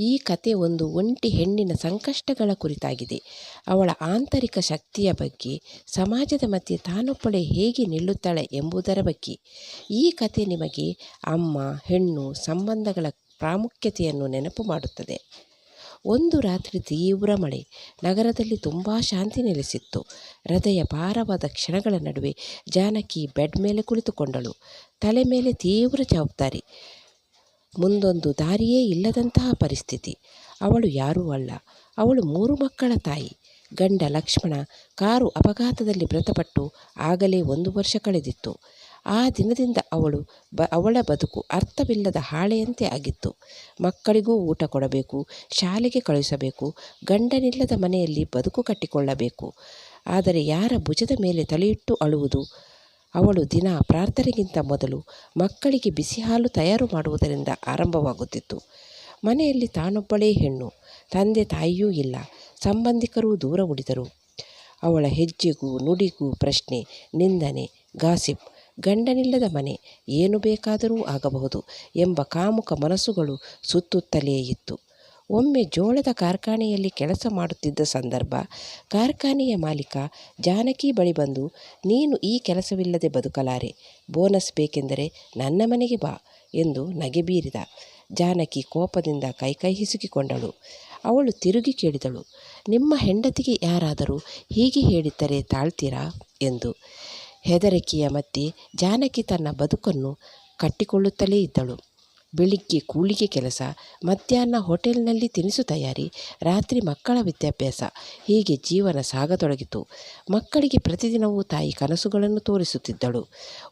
ಈ ಕತೆ ಒಂದು ಒಂಟಿ ಹೆಣ್ಣಿನ ಸಂಕಷ್ಟಗಳ ಕುರಿತಾಗಿದೆ. ಅವಳ ಆಂತರಿಕ ಶಕ್ತಿಯ ಬಗ್ಗೆ, ಸಮಾಜದ ಮಧ್ಯೆ ತಾನೊಬ್ಬಳೆ ಹೇಗೆ ನಿಲ್ಲುತ್ತಾಳೆ ಎಂಬುದರ ಬಗ್ಗೆ. ಈ ಕತೆ ನಿಮಗೆ ಅಮ್ಮ, ಹೆಣ್ಣು, ಸಂಬಂಧಗಳ ಪ್ರಾಮುಖ್ಯತೆಯನ್ನು ನೆನಪು ಮಾಡುತ್ತದೆ. ಒಂದು ರಾತ್ರಿ ತೀವ್ರ ಮಳೆ. ನಗರದಲ್ಲಿ ತುಂಬ ಶಾಂತಿ ನೆಲೆಸಿತ್ತು. ಹೃದಯ ಭಾರವಾದ ಕ್ಷಣಗಳ ನಡುವೆ ಜಾನಕಿ ಬೆಡ್ ಮೇಲೆ ಕುಳಿತುಕೊಂಡಳು. ತಲೆ ಮೇಲೆ ತೀವ್ರ ಜವಾಬ್ದಾರಿ. ಮುಂದೊಂದು ದಾರಿಯೇ ಇಲ್ಲದಂತಹ ಪರಿಸ್ಥಿತಿ. ಅವಳು ಯಾರೂ ಅಲ್ಲ. ಅವಳು ಮೂರು ಮಕ್ಕಳ ತಾಯಿ. ಗಂಡ ಲಕ್ಷ್ಮಣ ಕಾರು ಅಪಘಾತದಲ್ಲಿ ಮೃತಪಟ್ಟು ಆಗಲೇ ಒಂದು ವರ್ಷ ಕಳೆದಿತ್ತು. ಆ ದಿನದಿಂದ ಅವಳು ಬ, ಅವಳ ಬದುಕು ಅರ್ಥವಿಲ್ಲದ ಹಾಳೆಯಂತೆ ಆಗಿತ್ತು. ಮಕ್ಕಳಿಗೂ ಊಟ ಕೊಡಬೇಕು, ಶಾಲೆಗೆ ಕಳುಹಿಸಬೇಕು, ಗಂಡನಿಲ್ಲದ ಮನೆಯಲ್ಲಿ ಬದುಕು ಕಟ್ಟಿಕೊಳ್ಳಬೇಕು. ಆದರೆ ಯಾರ ಭುಜದ ಮೇಲೆ ತಲೆಯಿಟ್ಟು ಅಳುವುದು ಅವಳು ದಿನ ಪ್ರಾರ್ಥನೆಗಿಂತ ಮೊದಲು ಮಕ್ಕಳಿಗೆ ಬಿಸಿ ಹಾಲು ತಯಾರು ಮಾಡುವುದರಿಂದ ಆರಂಭವಾಗುತ್ತಿತ್ತು. ಮನೆಯಲ್ಲಿ ತಾನೊಬ್ಬಳೇ ಹೆಣ್ಣು, ತಂದೆ ತಾಯಿಯೂ ಇಲ್ಲ, ಸಂಬಂಧಿಕರೂ ದೂರ ಉಳಿದರು. ಅವಳ ಹೆಜ್ಜೆಗೂ ನುಡಿಗೂ ಪ್ರಶ್ನೆ, ನಿಂದನೆ, ಗಾಸಿಪ್, ಗಂಡನಿಲ್ಲದ ಮನೆ ಏನು ಬೇಕಾದರೂ ಆಗಬಹುದು ಎಂಬ ಕಾಮುಕ ಮನಸ್ಸುಗಳು ಸುತ್ತುತ್ತಲೇ ಇತ್ತು. ಒಮ್ಮೆ ಜೋಳದ ಕಾರ್ಖಾನೆಯಲ್ಲಿ ಕೆಲಸ ಮಾಡುತ್ತಿದ್ದ ಸಂದರ್ಭ, ಕಾರ್ಖಾನೆಯ ಮಾಲೀಕ ಜಾನಕಿ ಬಳಿ ಬಂದು, ನೀನು ಈ ಕೆಲಸವಿಲ್ಲದೆ ಬದುಕಲಾರೆ, ಬೋನಸ್ ಬೇಕೆಂದರೆ ನನ್ನ ಮನೆಗೆ ಬಾ ಎಂದು ನಗೆ ಬೀರಿದ. ಜಾನಕಿ ಕೋಪದಿಂದ ಕೈಕೈ ಹಿಸುಕಿಕೊಂಡಳು. ಅವಳು ತಿರುಗಿ ಕೇಳಿದಳು, ನಿಮ್ಮ ಹೆಂಡತಿಗೆ ಯಾರಾದರೂ ಹೀಗೆ ಹೇಳಿದ್ದರೆ ತಾಳ್ತೀರಾ? ಎಂದು. ಹೆದರಿಕೆಯ ಮತ್ತೆ ಜಾನಕಿ ತನ್ನ ಬದುಕನ್ನು ಕಟ್ಟಿಕೊಳ್ಳುತ್ತಲೇ ಇದ್ದಳು. ಬೆಳಿಗ್ಗೆ ಕೂಲಿಗೆ ಕೆಲಸ, ಮಧ್ಯಾಹ್ನ ಹೋಟೆಲ್ನಲ್ಲಿ ತಿನಿಸು ತಯಾರಿ, ರಾತ್ರಿ ಮಕ್ಕಳ ವಿದ್ಯಾಭ್ಯಾಸ. ಹೀಗೆ ಜೀವನ ಸಾಗತೊಡಗಿತು. ಮಕ್ಕಳಿಗೆ ಪ್ರತಿದಿನವೂ ತಾಯಿ ಕನಸುಗಳನ್ನು ತೋರಿಸುತ್ತಿದ್ದಳು.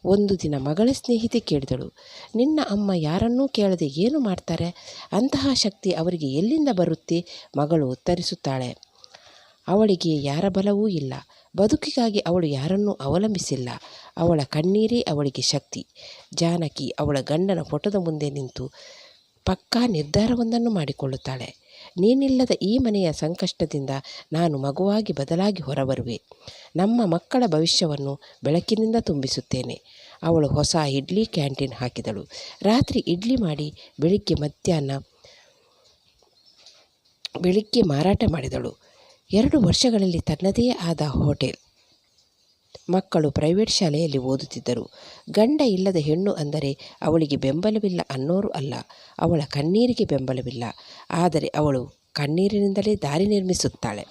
ಒಂದು ದಿನ ಮಗಳ ಸ್ನೇಹಿತೆ ಕೇಳಿದಳು, ನಿನ್ನ ಅಮ್ಮ ಯಾರನ್ನೂ ಕೇಳದೆ ಏನು ಮಾಡ್ತಾರೆ? ಅಂತಹ ಶಕ್ತಿ ಅವರಿಗೆ ಎಲ್ಲಿಂದ ಬರುತ್ತೆ? ಮಗಳು ಉತ್ತರಿಸುತ್ತಾಳೆ, ಅವಳಿಗೆ ಯಾರ ಬಲವೂ ಇಲ್ಲ. ಬದುಕಿಗಾಗಿ ಅವಳು ಯಾರನ್ನೂ ಅವಲಂಬಿಸಿಲ್ಲ. ಅವಳ ಕಣ್ಣೀರೇ ಅವಳಿಗೆ ಶಕ್ತಿ. ಜಾನಕಿ ಅವಳ ಗಂಡನ ಫೋಟೋದ ಮುಂದೆ ನಿಂತು ಪಕ್ಕಾ ನಿರ್ಧಾರವೊಂದನ್ನು ಮಾಡಿಕೊಳ್ಳುತ್ತಾಳೆ. ನೀನಿಲ್ಲದ ಈ ಮನೆಯ ಸಂಕಷ್ಟದಿಂದ ನಾನು ಮಗುವಾಗಿ ಬದಲಾಗಿ ಹೊರಬರುವೆ. ನಮ್ಮ ಮಕ್ಕಳ ಭವಿಷ್ಯವನ್ನು ಬೆಳಕಿನಿಂದ ತುಂಬಿಸುತ್ತೇನೆ. ಅವಳು ಹೊಸ ಇಡ್ಲಿ ಕ್ಯಾಂಟೀನ್ ಹಾಕಿದಳು. ರಾತ್ರಿ ಇಡ್ಲಿ ಮಾಡಿ ಬೆಳಿಗ್ಗೆ ಮಧ್ಯಾಹ್ನ, ಬೆಳಿಗ್ಗೆ ಮಾರಾಟ ಮಾಡಿದಳು. ಎರಡು ವರ್ಷಗಳಲ್ಲಿ ತನ್ನದೇ ಆದ ಹೋಟೆಲ್. ಮಕ್ಕಳು ಪ್ರೈವೇಟ್ ಶಾಲೆಯಲ್ಲಿ ಓದುತ್ತಿದ್ದರು. ಗಂಡ ಇಲ್ಲದ ಹೆಣ್ಣು ಅಂದರೆ ಅವಳಿಗೆ ಬೆಂಬಲವಿಲ್ಲ ಅನ್ನೋರು ಅಲ್ಲ, ಅವಳ ಕಣ್ಣೀರಿಗೆ ಬೆಂಬಲವಿಲ್ಲ. ಆದರೆ ಅವಳು ಕಣ್ಣೀರಿನಿಂದಲೇ ದಾರಿ ನಿರ್ಮಿಸುತ್ತಾಳೆ.